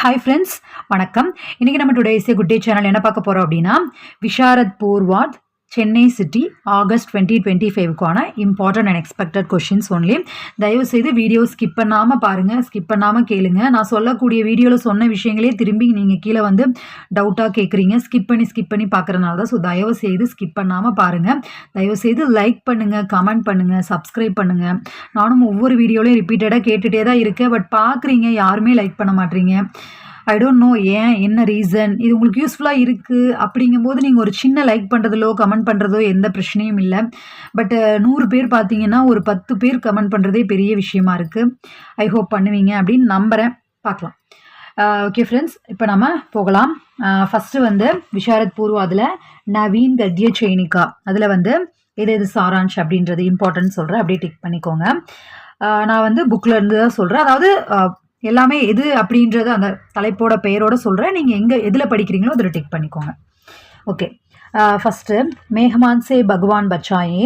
Hi friends வணக்கம். இன்றைக்கி நம்ம டுடே இசை குட் டே சேனல் என்ன பார்க்க போகிறோம் அப்படின்னா Visharad Purvardh Chennai city August twenty twenty ஃபைவ்க்கான important and expected questions only தயவுசெய்து வீடியோ ஸ்கிப் பண்ணாமல் பாருங்கள் ஸ்கிப் பண்ணாமல் கேளுங்க. நான் சொல்லக்கூடிய வீடியோவில் சொன்ன விஷயங்களே திரும்பி நீங்கள் கீழே வந்து டவுட்டாக கேட்குறீங்க ஸ்கிப் பண்ணி ஸ்கிப் பண்ணி பார்க்குறனால தான். ஸோ தயவு செய்து ஸ்கிப் பண்ணாமல் பாருங்கள் தயவுசெய்து லைக் பண்ணுங்கள் கமெண்ட் பண்ணுங்கள் சப்ஸ்கிரைப் பண்ணுங்கள் நானும் ஒவ்வொரு வீடியோலையும் ரிப்பீட்டடாக கேட்டுகிட்டே தான் இருக்கேன். பட் பார்க்குறீங்க யாருமே லைக் பண்ண மாட்டீங்க. ஐ டோன்ட் நோ ஏன் என்ன ரீசன் இது உங்களுக்கு யூஸ்ஃபுல்லாக இருக்குது அப்படிங்கும்போது நீங்கள் ஒரு சின்ன லைக் பண்ணுறதுலோ கமெண்ட் பண்ணுறதோ எந்த பிரச்சனையும் இல்லை. பட் நூறு பேர் பார்த்தீங்கன்னா ஒரு பத்து பேர் கமெண்ட் பண்ணுறதே பெரிய விஷயமா இருக்குது ஐ ஹோப் பண்ணுவீங்க அப்படின்னு நம்புகிறேன் பார்க்கலாம் ஓகே ஃப்ரெண்ட்ஸ் இப்போ நம்ம போகலாம். ஃபஸ்ட்டு வந்து விஷாரத் பூர்வா அதில் நவீன் கத்ய சைனிகா அதில் வந்து எது எது சாரான்ஷ் அப்படின்றது இம்பார்ட்டன்ட் சொல்கிறேன் அப்படியே டிக் பண்ணிக்கோங்க. நான் வந்து புக்கில் இருந்து தான் சொல்கிறேன் அதாவது எல்லாமே எது அப்படின்றத அந்த தலைப்போட பெயரோட சொல்கிறேன் நீங்கள் எங்கே எதில் படிக்கிறீங்களோ அதில் டிக் பண்ணிக்கோங்க. ஓகே ஃபஸ்ட்டு மேஹமான் சே பகவான் பச்சாயே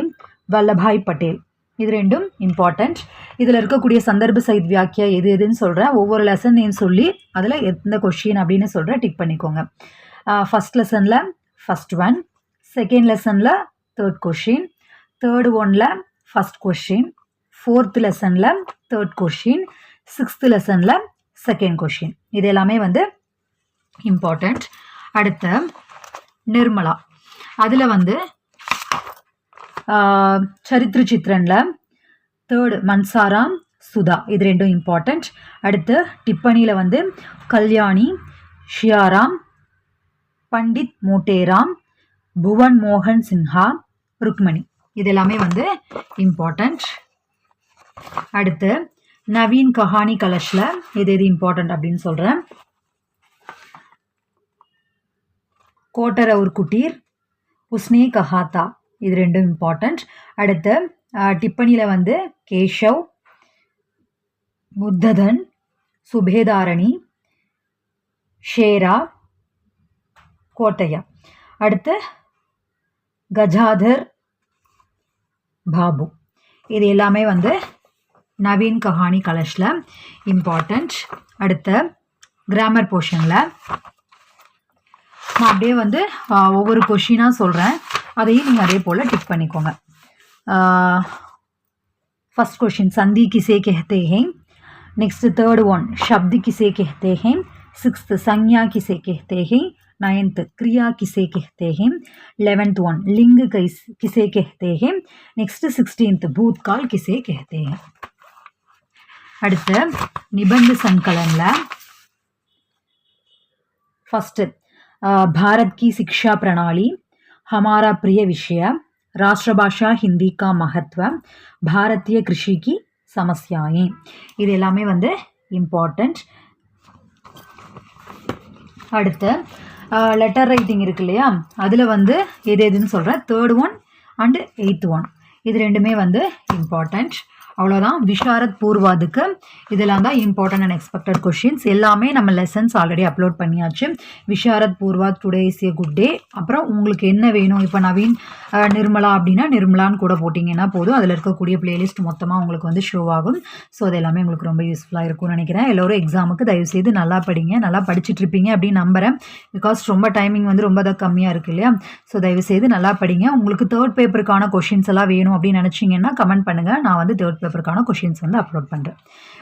வல்லபாய் பட்டேல். இது ரெண்டும் இம்பார்ட்டண்ட் இதில் இருக்கக்கூடிய சந்தர்ப்ப சைத் வியாக்கியா எது எதுன்னு சொல்கிறேன் ஒவ்வொரு லெசன் நேம் சொல்லி அதில் எந்த கொஷின் அப்படின்னு சொல்கிறேன் டிக் பண்ணிக்கோங்க. ஃபஸ்ட் லெசனில் ஃபஸ்ட் ஒன் செகண்ட் லெசனில் தேர்ட் கொஷின் தேர்டு ஒனில் ஃபஸ்ட் கொஷின் ஃபோர்த் லெசனில் தேர்ட் கொஷின் சிக்ஸ்த்து லெசனில் செகண்ட் கொஷின் இது எல்லாமே வந்து இம்பார்ட்டண்ட் அடுத்த நிர்மலா. அதில் வந்து சரித்திர சித்திரனில் தேர்டு மன்சாராம் சுதா. இது ரெண்டும் இம்பார்ட்டண்ட் அடுத்து டிப்பனியில் வந்து கல்யாணி ஷியாராம் பண்டித் மோட்டேராம் புவன் மோகன் சின்ஹா ருக்மணி. இது எல்லாமே வந்து இம்பார்ட்டண்ட் அடுத்து நவீன் கஹானி கலஷில் எது எது இம்பார்ட்டண்ட் அப்படின்னு சொல்கிறேன் கோட்டர ஒரு குட்டீர் உஸ்னே கஹாத்தா இது ரெண்டும் இம்பார்ட்டண்ட் அடுத்து டிப்பணியில் வந்து கேஷவ் புத்ததன் சுபேதாரணி ஷேரா கோட்டையா. அடுத்து கஜாதர் பாபு. இது எல்லாமே வந்து நவீன் கஹானி கலஷில் இம்பார்ட்டண்ட் அடுத்த கிராமர் போர்ஷனில் நான் அப்படியே வந்து ஒவ்வொரு கொஷினாக சொல்கிறேன் அதையும் நீங்கள் அதே போல் டிக் பண்ணிக்கோங்க ஃபஸ்ட் கொஷின் சந்தி கிசே கெஹத்தே ஹே நெக்ஸ்ட் தேர்ட் ஒன் शब्द किसे कहते हैं सिक्स्थ संज्ञा किसे कहते हैं नाइन्थ क्रिया किसे कहते हैं लेवेंथ वन लिंग किसे कहते हैं नेक्स्ट सिक्सटींथ भूतकाल किसे कहते हैं அடுத்து நிபந்த சங்கலனில் ஃபஸ்ட்டு பாரத் கி சிக்ஷா பிரணாளி ஹமாரா பிரிய விஷய ராஷ்டிரபாஷா ஹிந்தி கா மகத்துவ பாரதிய கிருஷிக்கு சமஸ்யாயே. இது எல்லாமே வந்து இம்பார்ட்டண்ட் அடுத்து லெட்டர் ரைட்டிங் இருக்கு இல்லையா? அதில் வந்து எது எதுன்னு சொல்கிறேன் third one and eighth one இது ரெண்டுமே வந்து இம்பார்ட்டண்ட் அவ்வளோதான் விஷாரத் பூர்வாதுக்கு இதெல்லாம் தான் இம்பார்ட்டன்ட் அண்ட் எக்ஸ்பெக்டட் கொஷின்ஸ் எல்லாமே நம்ம லெசன்ஸ் ஆல்ரெடி அப்லோட் பண்ணியாச்சு. Visharad Purvardh today is a good day அப்புறம் உங்களுக்கு என்ன வேணும்? இப்போ நவீன் நிர்மலா அப்படின்னா நிர்மலான்னு கூட போட்டிங்கன்னா போதும். அதில் இருக்கக்கூடிய பிளேலிஸ்ட் மொத்தமாக உங்களுக்கு வந்து ஷோ ஆகும். ஸோ அது எல்லாமே உங்களுக்கு ரொம்ப யூஸ்ஃபுல்லாக இருக்கும்னு நினைக்கிறேன். எல்லோரும் எக்ஸாமுக்கு தயவுசெய்து நல்லா படிங்க. நல்லா படிச்சுட்டு இருப்பீங்க அப்படின்னு நம்புகிறேன் பிகாஸ் ரொம்ப டைமிங் வந்து ரொம்ப தான் கம்மியாக இருக்குது இல்லையா? ஸோ தயவுசெய்து நல்லா படிங்க. உங்களுக்கு தேர்ட் பேப்பருக்கான கொஷின்ஸ் எல்லாம் வேணும் அப்படின்னு நினச்சிங்கன்னா கமெண்ட் பண்ணுங்கள் நான் வந்து தேர்ட் பேப்பருக்கான கொஷின்ஸ் வந்து அப்லோட் பண்ணுறேன்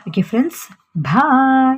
ஓகே ஃப்ரெண்ட்ஸ் பாய்